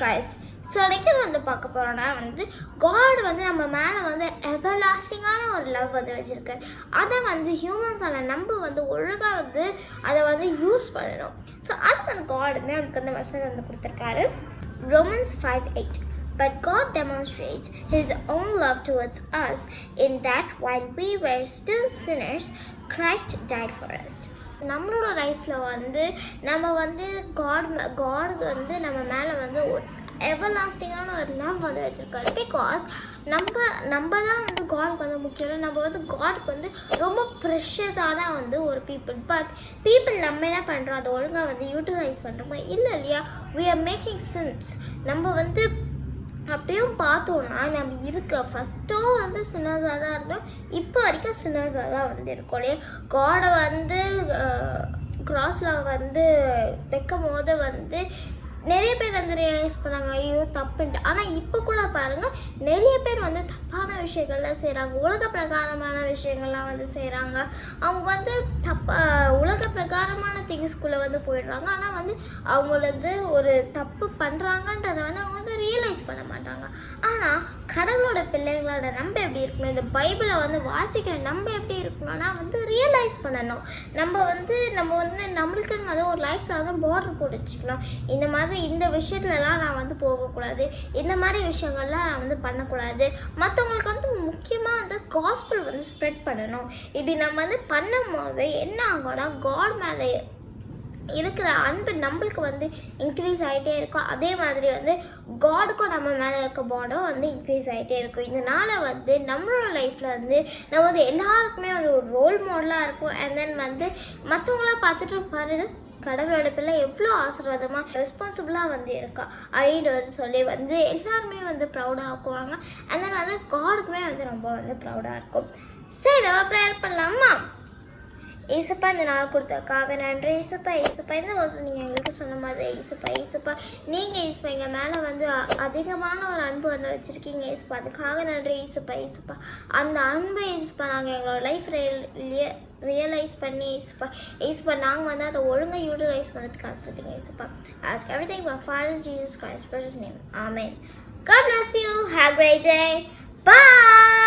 Christ so இன்னைக்கு வந்து பார்க்க போகிறோன்னா வந்து காட் வந்து நம்ம மேலே வந்து எவர்லாஸ்டிங்கான ஒரு லவ் வந்து வச்சுருக்காரு அதை வந்து ஹியூமன்ஸான நம்ம வந்து ஒழுங்காக வந்து அதை வந்து யூஸ் பண்ணணும். ஸோ அதுக்கு வந்து காட் வந்து நமக்கு வந்து மெசேஜ் வந்து கொடுத்துருக்காரு. Romans five eight But God demonstrates His own love towards us in that while we were still sinners, Christ died for us. நம்மளோட லைஃப்பில் வந்து நம்ம வந்து காட் காடு வந்து நம்ம மேலே வந்து எவர் லாஸ்டிங்கான ஒரு லவ் வந்து வச்சுருக்காரு. பிகாஸ் நம்ம நம்ம தான் வந்து காடுக்கு வந்து முக்கியம். நம்ம வந்து காடுக்கு வந்து ரொம்ப ப்ரெஷஸான வந்து ஒரு பீப்புள் பட் பீப்புள் நம்ம என்ன பண்ணுறோம் அதை ஒழுங்காக வந்து யூட்டிலைஸ் பண்ணுறோமா இல்லை இல்லையா? வி ஆர் மேக்கிங் சென்ஸ் நம்ம வந்து அப்படியும் பார்த்தோன்னா நம்ம இருக்க. ஃபஸ்ட்டும் வந்து சின்னசாக தான் இருந்தோம். இப்போ வரைக்கும் சின்னசாக தான் வந்து இருக்கோம் இல்லையா காடை வந்து கிராஸில் வந்து வைக்கும் போது வந்து நிறைய பேர் வந்து ரியலைஸ் பண்ணாங்க ஐயோ தப்புன்ட்டு. ஆனால் இப்போ கூட பாருங்கள் நிறைய பேர் வந்து தப்பான விஷயங்கள்லாம் செய்கிறாங்க உலக பிரகாரமான விஷயங்கள்லாம் வந்து செய்கிறாங்க அவங்க வந்து தப்பா உலக பிரகாரமான திங்ஸ்குள்ளே வந்து போயிடுறாங்க. ஆனால் வந்து அவங்களது ஒரு தப்பு பண்ணுறாங்கன்றதை வந்து அவங்க வந்து ரியலைஸ் பண்ண மாட்டாங்க. ஆனால் கடவுளோட பிள்ளைகளோட நம்ம எப்படி இருக்கணும்? இந்த பைபிளை வந்து வாசிக்கிற நம்ம எப்படி இருக்கணும்னா வந்து ரியலைஸ் பண்ணணும். நம்ம வந்து நம்ம வந்து நம்மளுக்குன்னு வந்து ஒரு லைஃப்பில் வந்து பார்டர் போட்டு வச்சுக்கணும். இந்த மாதிரி இந்த விஷயத்துலலாம் நான் வந்து போகக்கூடாது. இந்த மாதிரி விஷயங்கள்லாம் நான் வந்து பண்ணக்கூடாது. மற்றவங்களுக்கு வந்து முக்கியமாக வந்து காஸ்பிள் வந்து ஸ்ப்ரெட் பண்ணணும். இப்படி நம்ம வந்து பண்ணும்போது என்ன ஆகும்னா காட் மேலே இருக்கிற அன்பு நம்மளுக்கு வந்து இன்க்ரீஸ் ஆகிட்டே இருக்கும். அதே மாதிரி வந்து காடுக்கும் நம்ம மேலே இருக்க பாடம் வந்து இன்க்ரீஸ் ஆகிட்டே இருக்கும். இதனால் வந்து நம்மளோட லைஃப்பில் வந்து நம்ம வந்து எல்லாருக்குமே வந்து ஒரு ரோல் மாடலாக இருக்கும். அண்ட் தென் வந்து மற்றவங்களாம் பார்த்துட்டு பாரு கடவுளோட பிள்ளை எவ்வளோ ஆசீர்வாதமாக ரெஸ்பான்சிபிளாக வந்து இருக்கா அப்படின்னு வந்து சொல்லி வந்து எல்லாருமே வந்து ப்ரௌடாக ஆக்குவாங்க அண்ட் தென் வந்து காடுக்குமே வந்து ரொம்ப வந்து ப்ரௌடாக இருக்கும். சரி நம்ம ப்ரேயர் பண்ணலாமா? ஏசப்பா இந்த நாள் கொடுத்ததுக்காக நன்றி. ஏசப்பா ஏசப்பா இந்த வருஷம் நீங்கள் எங்களுக்கு சொன்ன மாதிரி. ஏசப்பா ஏசப்பா நீங்கள் ஏசப்பா எங்கள் மேலே வந்து அதிகமான ஒரு அன்பு வந்து வச்சுருக்கீங்க ஏசப்பா. அதுக்காக நன்றி ஏசப்பா ஏசப்பா. அந்த அன்பை ஏசப்பா நாங்கள் எங்களோட லைஃப் ரியலைஸ் பண்ணி ஏசப்பா ஏசப்பா நாங்கள் வந்து அதை ஒழுங்காக யூட்டிலைஸ் பண்ணுறதுக்கு ஆசிரியங்க ஏசப்பா. Ask everything Father Jesus Christ precious name amen God bless you. Have a great day. Bye.